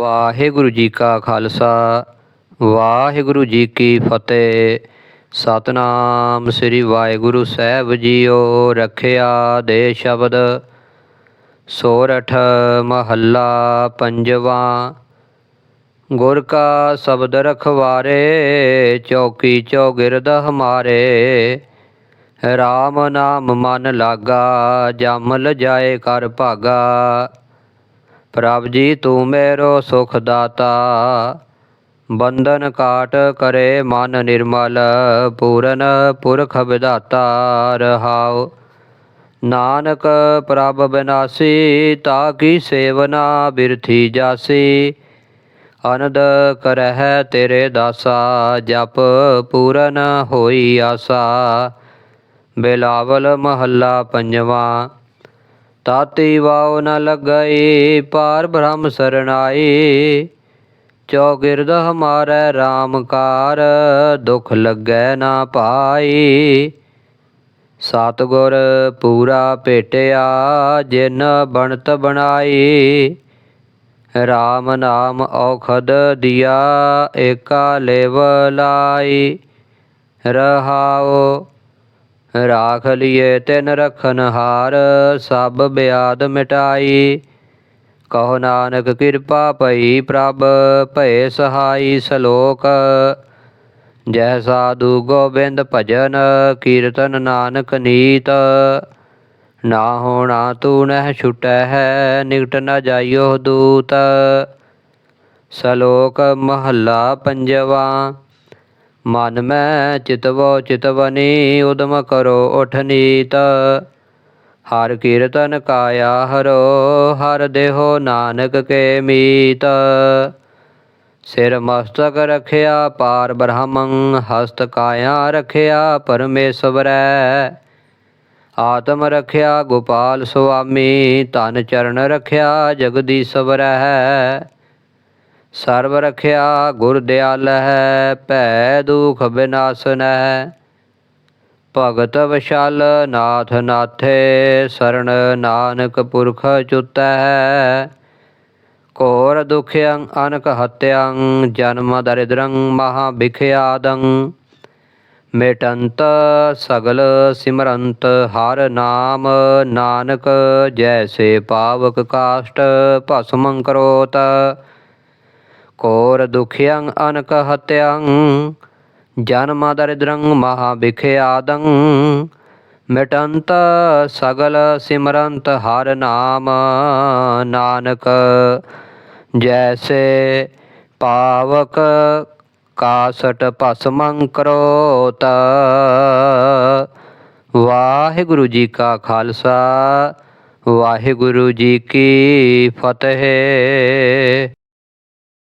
ਵਾਹਿਗੁਰੂ ਜੀ ਕਾ ਖਾਲਸਾ, ਵਾਹਿਗੁਰੂ ਜੀ ਕੀ ਫਤਿਹ। ਸਤਨਾਮ ਸ੍ਰੀ ਵਾਹਿਗੁਰੂ ਸਾਹਿਬ ਜੀਓ, ਰੱਖਿਆ ਦੇ ਸ਼ਬਦ। ਸੋਰਠ ਮਹੱਲਾ ਪੰਜਵਾ, ਗੁਰ ਕਾ ਸ਼ਬਦ ਰਖਵਾਰੇ, ਚੌਕੀ ਚੌਗਿਰਦ ਹਮਾਰੇ। RAM ਨਾਮ ਮਨ ਲਾਗਾ, ਜਮ ਲਜਾਏ ਕਰ ਭਾਗਾ। ਪ੍ਰਭ ਜੀ, ਤੂੰ ਮੇਰੋ ਸੁਖ ਦਾਤਾ ਬੰਧਨ ਕਾਟ ਕਰੇ ਮਨ ਨਿਰਮਲ, ਪੂਰਨ ਪੁਰਖ ਵਿਦਾਤਾ ਰਹਾਉ। ਨਾਨਕ ਪ੍ਰਭ ਬਿਨਾਸੀ, ਤਾ ਕੀ ਸੇਵਨਾ ਬਿਰਥੀ ਜਾਸੀ। ਅਨੰਦ ਕਰਹਿ ਤੇਰੇ ਦਾਸਾ, ਜਪ ਪੂਰਨ ਹੋਈ ਆਸਾ। ਬਿਲਾਵਲ ਮਹੱਲਾ ਪੰਜਵਾਂ। ਤਾਤੀ ਵਾਉ ਨ ਲੱਗਈ ਪਾਰ ਬ੍ਰਹਮ ਸਰਣਾਈ। ਚੌਗਿਰਦ ਹਮਾਰੇ RAM ਕਾਰ, ਦੁਖ ਲੱਗੈ ਨਾ ਪਾਈ। ਸਤਿਗੁਰ ਪੂਰਾ ਭੇਟਿਆ, ਜਿਨ ਬਣਤ ਬਣਾਈ। RAM ਨਾਮ ਔਖਦ ਦਿਆ, ਏਕਾ ਲੇਵ ਲਾਈ। ਰਹਾਓ ਰਾਖ ਲਿਏ ਤਿਨ ਰਖਨ ਹਾਰ, ਸਭ ਬਿਆਦ ਮਿਟਾਈ। ਕਹੋ ਨਾਨਕ ਕਿਰਪਾ ਭਈ ਪ੍ਰਭ, ਭਏ ਸਹਾਈ ਸ਼ਲੋਕ। ਜੈ ਸਾਧੂ ਗੋਬਿੰਦ ਭਜਨ, ਕੀਰਤਨ ਨਾਨਕ ਨੀਤ। ਨਾ ਹੋਣਾ ਤੂੰ ਨਹਿ ਛੁਟੈ ਹੈ, ਨਿਕਟ ਨਾ ਜਾਈਓ ਦੂਤ। ਸ਼ਲੋਕ ਮਹੱਲਾ ਪੰਜਵਾ। ਮਨ ਮੈਂ ਚਿਤਵੋ ਚਿਤਵਨੀ ਉਦਮ ਕਰੋ ਉਠ ਨੀਤ। ਹਰ ਕੀਰਤਨ ਕਾਇਆ ਹਰੋ, ਹਰ ਦੇਹੋ ਨਾਨਕ ਕੇ ਮੀਤ। ਸਿਰ ਮਸਤਕ ਰਖਿਆ ਪਾਰ ਬ੍ਰਹਮੰ, ਹਸਤ ਕਾਇਆ ਰਖਿਆ ਪਰਮੇਸ਼ਵਰੈ। ਆਤਮ ਰਖਿਆ ਗੋਪਾਲ ਸੁਆਮੀ, ਤਨ ਚਰਨ ਰਖਿਆ ਜਗਦੀਸ਼ਵਰੈ। ਸਰਬ ਰਖਿਆ ਗੁਰ ਦਿਆਲ ਹੈ, ਭੈ ਦੁਖ ਬਿਨਾਸਨ ਭਗਤ ਵਿਸ਼ਾਲ ਨਾਥ ਨਾਥੇ ਸਰਣ ਨਾਨਕ ਪੁਰਖ ਚੁਤੈ ਹੈ। ਘੋਰ ਦੁਖਿਅੰ, ਅਨਕ ਹਤਿਅੰ, ਜਨਮ ਦਰਿਦਰੰ, ਮਹਾ ਬਿਖਿਆਦੰ ਮੇਟੰਤ ਸਗਲ ਸਿਮਰੰਤ, ਹਰ ਨਾਮ ਨਾਨਕ, ਜੈਸੇ ਪਾਵਕ ਕਾਸ਼ਟ ਭਸਮੰ ਕਰੋਤ। ਕੋਰ ਦੁਖਿਅੰ ਅਨਕ ਹਤਿਅੰ, ਜਨਮ ਦਰਿਦਰੰ ਮਹਾ ਬਿਖਿਆਦੰ ਮਿਟੰਤ ਸਗਲ ਸਿਮਰੰਤ ਹਰ ਨਾਮ ਨਾਨਕ, ਜੈਸੇ ਪਾਵਕ ਕਾਸਟ ਭਸਮੰ ਕਰੋਤ। ਵਾਹਿਗੁਰੂ ਜੀ ਕਾ ਖਾਲਸਾ, ਵਾਹਿਗੁਰੂ ਜੀ ਕੀ ਫਤਿਹ।